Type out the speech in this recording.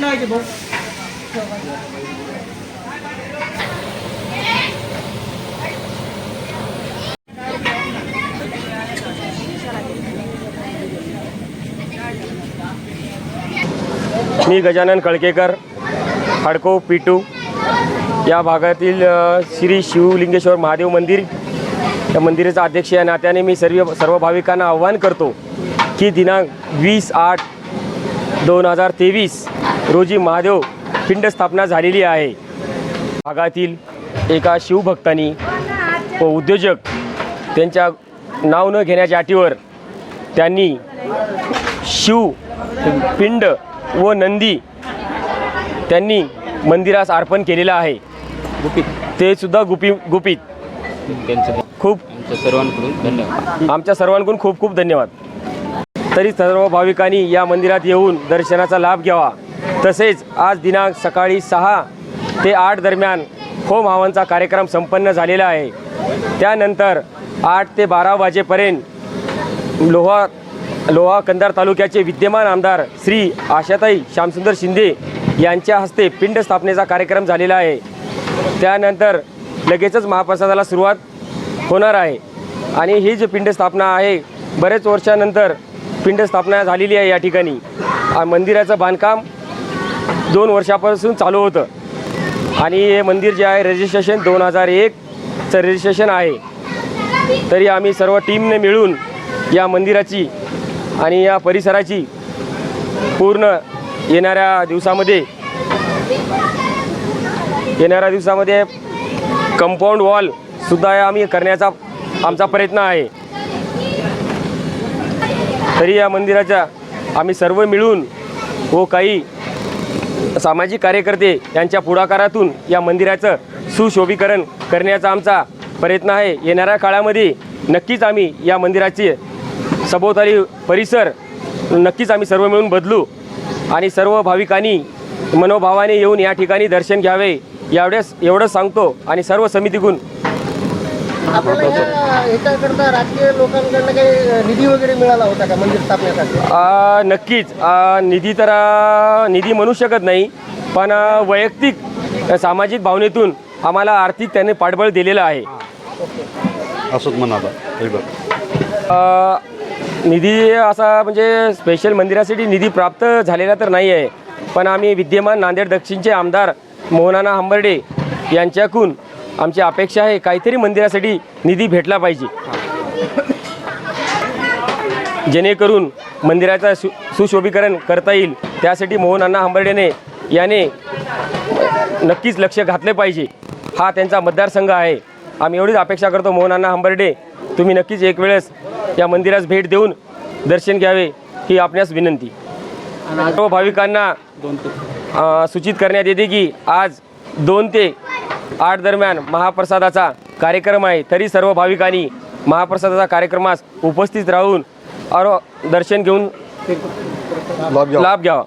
पाहिजे भाऊ मी गजानन कळकेकर हडको पिटू या भागातील श्री शिवलिंगेश्वर महादेव मंदिर या मंदिराचा अध्यक्ष या नात्याने मी सर्व सर्व भाविकांना आव्हान करतो की दिनांक वीस आठ दोन हजार तेवीस रोजी महादेव पिंड स्थापना झालेली आहे. भागातील एका शिवभक्तांनी व उद्योजक त्यांच्या नाव न घेण्याच्या अटीवर त्यांनी शिव पिंड व नंदी त्यांनी मंदिरास अर्पण केलेलं आहे. गुपित ते सुद्धा गुपी गुपित. त्यांचं खूप सर्वांकडून धन्यवाद आमच्या सर्वांकडून खूप खूप धन्यवाद. तरी सर्व भाविकांनी या मंदिरात येऊन दर्शनाचा लाभ घ्यावा. तसेच आज दिनांक सकाळी सहा ते आठ दरम्यान होम हवनचा कार्यक्रम संपन्न झालेला आहे. त्यानंतर आठ ते बारा वाजेपर्यंत लोहा लोहा कंधार तालुक्याचे विद्यमान आमदार श्री आशाताई श्यामसुंदर शिंदे यांच्या हस्ते पिंड स्थापनेचा कार्यक्रम झालेला आहे. त्यानंतर लगेचच महाप्रसादाला सुरुवात होणार आहे. आणि ही जी पिंड स्थापना आहे बरेच वर्षानंतर पिंड स्थापना झालेली आहे या ठिकाणी. मंदिराचं बांधकाम दोन वर्षापासून चालू होतं. आणि हे मंदिर जे आहे रजिस्ट्रेशन दोन हजार एकचं रजिस्ट्रेशन आहे. तरी आम्ही सर्व टीमने मिळून या मंदिराची आणि या परिसराची पूर्ण येणाऱ्या दिवसामध्ये येणाऱ्या दिवसामध्ये कंपाऊंड वॉलसुद्धा आम्ही करण्याचा आमचा प्रयत्न आहे. तरी या मंदिराच्या आम्ही सर्व मिळून व काही सामाजिक कार्यकर्ते यांच्या पुढाकारातून या मंदिराचं सुशोभीकरण करण्याचा आमचा प्रयत्न आहे. येणाऱ्या काळामध्ये नक्कीच आम्ही या मंदिराचे सभोवताली परिसर नक्कीच आम्ही सर्व मिळून बदलू आणि सर्व भाविकांनी मनोभावाने येऊन या ठिकाणी दर्शन घ्यावे. एवढ्याच एवढंच सांगतो आणि सर्व समितीकडून आपल्याला या ह्याच्याकरता राजकीय लोकांकडनं काही निधी वगैरे मिळाला होता का मंदिर स्थापनेसाठी? आ, नक्कीच. आ, निधी तर आ, निधी म्हणू शकत नाही पण आ, वैयक्तिक सामाजिक भावनेतून आम्हाला आर्थिक त्याने पाठबळ दिलेलं आहे. असंच म्हणाला. हे बघ. अ, निधी असा म्हणजे स्पेशल मंदिरासाठी निधी प्राप्त झालेला तर नाही आहे पण आम्ही विद्यमान नांदेड दक्षिणचे आमदार मोहनाना हंबर्डे यांच्याकडून आमची अपेक्षा आहे काहीतरी मंदिरासाठी निधी भेटला पाहिजे. जेणेकरून मंदिराचं सु सुशोभीकरण करता येईल. त्यासाठी मोहन अण्णा हंबर्डेने याने नक्कीच लक्ष घातले पाहिजे. हा त्यांचा मतदारसंघ आहे. आम्ही एवढीच अपेक्षा करतो मोहन अण्णा हंबर्डे तुम्ही नक्कीच एक वेळेस या मंदिरास भेट देऊन दर्शन घ्यावे ही आपल्यास विनंती. सर्व भाविकांना सूचित करण्यात येते की आज दोन ते आठ दरम्यान महाप्रसादाचा कार्यक्रम आहे. तरी सर्व भाविकांनी महाप्रसादाचा कार्यक्रमास उपस्थित राहून अरो दर्शन घेऊन लाभ घ्यावा. लाभ घ्यावा.